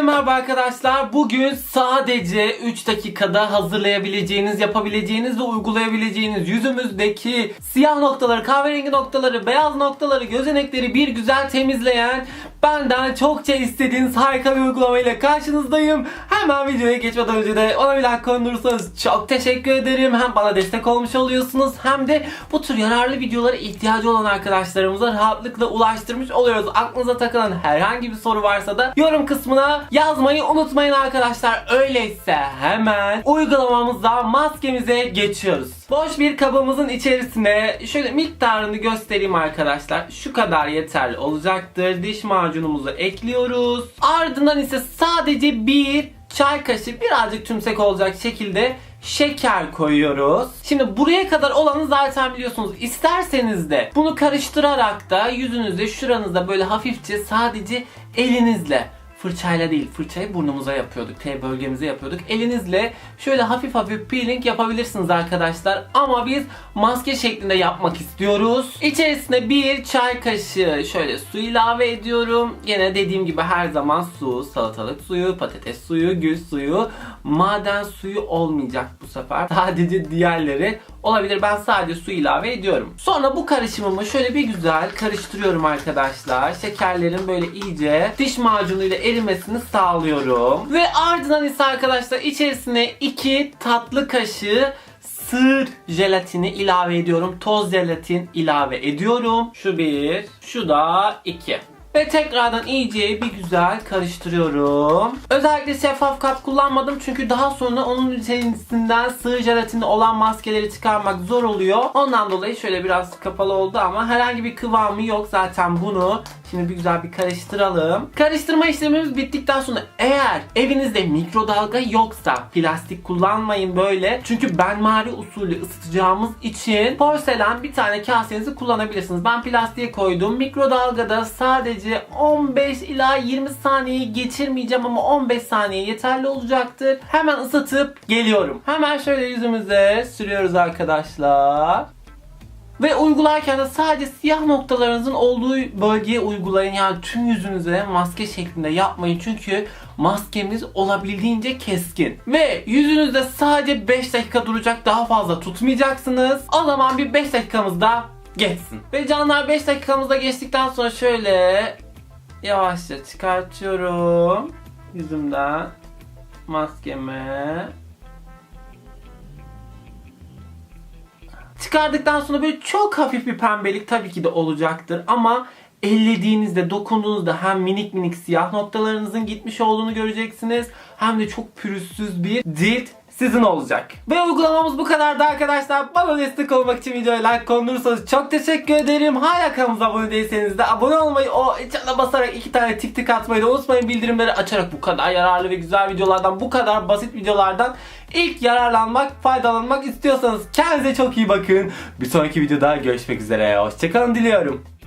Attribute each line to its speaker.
Speaker 1: Herkese merhaba arkadaşlar. Bugün sadece 3 dakikada hazırlayabileceğiniz, yapabileceğiniz ve uygulayabileceğiniz yüzümüzdeki siyah noktaları, kahverengi noktaları, beyaz noktaları, gözenekleri bir güzel temizleyen benden çokça istediğiniz harika bir uygulamayla karşınızdayım. Hemen videoya geçmeden önce de ona bir like kondurursanız çok teşekkür ederim. Hem bana destek olmuş oluyorsunuz hem de bu tür yararlı videolara ihtiyacı olan arkadaşlarımıza rahatlıkla ulaştırmış oluyoruz. Aklınıza takılan herhangi bir soru varsa da yorum kısmına yazmayı unutmayın arkadaşlar. Öyleyse hemen uygulamamızda maskemize geçiyoruz. Boş bir kabımızın içerisine şöyle miktarını göstereyim arkadaşlar. Şu kadar yeterli olacaktır. Diş macunumuzu ekliyoruz. Ardından ise sadece bir çay kaşığı birazcık tümsek olacak şekilde şeker koyuyoruz. Şimdi buraya kadar olanı zaten biliyorsunuz. İsterseniz de bunu karıştırarak da yüzünüzde şuranızda böyle hafifçe sadece elinizle fırçayla değil fırçayı burnumuza yapıyorduk. T bölgemize yapıyorduk. Elinizle şöyle hafif hafif peeling yapabilirsiniz arkadaşlar. Ama biz maske şeklinde yapmak istiyoruz. İçerisine bir çay kaşığı şöyle su ilave ediyorum. Yine dediğim gibi her zaman su, salatalık suyu, patates suyu, gül suyu, maden suyu olmayacak bu sefer. Sadece diğerleri olabilir. Ben sadece su ilave ediyorum. Sonra bu karışımımı şöyle bir güzel karıştırıyorum arkadaşlar. Şekerlerin böyle iyice diş macunuyla erimesini sağlıyorum. Ve ardından ise arkadaşlar içerisine 2 tatlı kaşığı sığır jelatini ilave ediyorum. Toz jelatin ilave ediyorum. Şu bir, şu da iki. Ve tekrardan iyice bir güzel karıştırıyorum. Özellikle şeffaf kap kullanmadım çünkü daha sonra onun içerisinden sığ jelatinli olan maskeleri çıkarmak zor oluyor. Ondan dolayı şöyle biraz kapalı oldu ama herhangi bir kıvamı yok zaten bunu. Şimdi bir güzel bir karıştıralım. Karıştırma işlemimiz bittikten sonra eğer evinizde mikrodalga yoksa plastik kullanmayın böyle. Çünkü benmari usulü ısıtacağımız için porselen bir tane kasenizi kullanabilirsiniz. Ben plastiğe koydum. Mikrodalgada sadece 15 ila 20 saniyeyi geçirmeyeceğim ama 15 saniye yeterli olacaktır. Hemen ısıtıp geliyorum. Hemen şöyle yüzümüze sürüyoruz arkadaşlar. Ve uygularken de sadece siyah noktalarınızın olduğu bölgeye uygulayın. Yani tüm yüzünüze maske şeklinde yapmayın. Çünkü maskemiz olabildiğince keskin. Ve yüzünüzde sadece 5 dakika duracak. Daha fazla tutmayacaksınız. O zaman bir 5 dakikamız da geçsin. Ve canlar 5 dakikamız da geçtikten sonra şöyle yavaşça çıkartıyorum yüzümden maskemi. Çıkardıktan sonra böyle çok hafif bir pembelik tabii ki de olacaktır ama ellediğinizde, dokunduğunuzda hem minik minik siyah noktalarınızın gitmiş olduğunu göreceksiniz hem de çok pürüzsüz bir cilt sizin olacak. Ve uygulamamız bu kadardı arkadaşlar. Bana destek olmak için videoya like kondurursanız çok teşekkür ederim. Hala kanalımıza abone değilseniz de abone olmayı, o çana basarak iki tane tik tik atmayı da unutmayın. Bildirimleri açarak bu kadar yararlı ve güzel videolardan, bu kadar basit videolardan ilk yararlanmak, faydalanmak istiyorsanız kendinize çok iyi bakın. Bir sonraki videoda görüşmek üzere. Hoşçakalın diliyorum.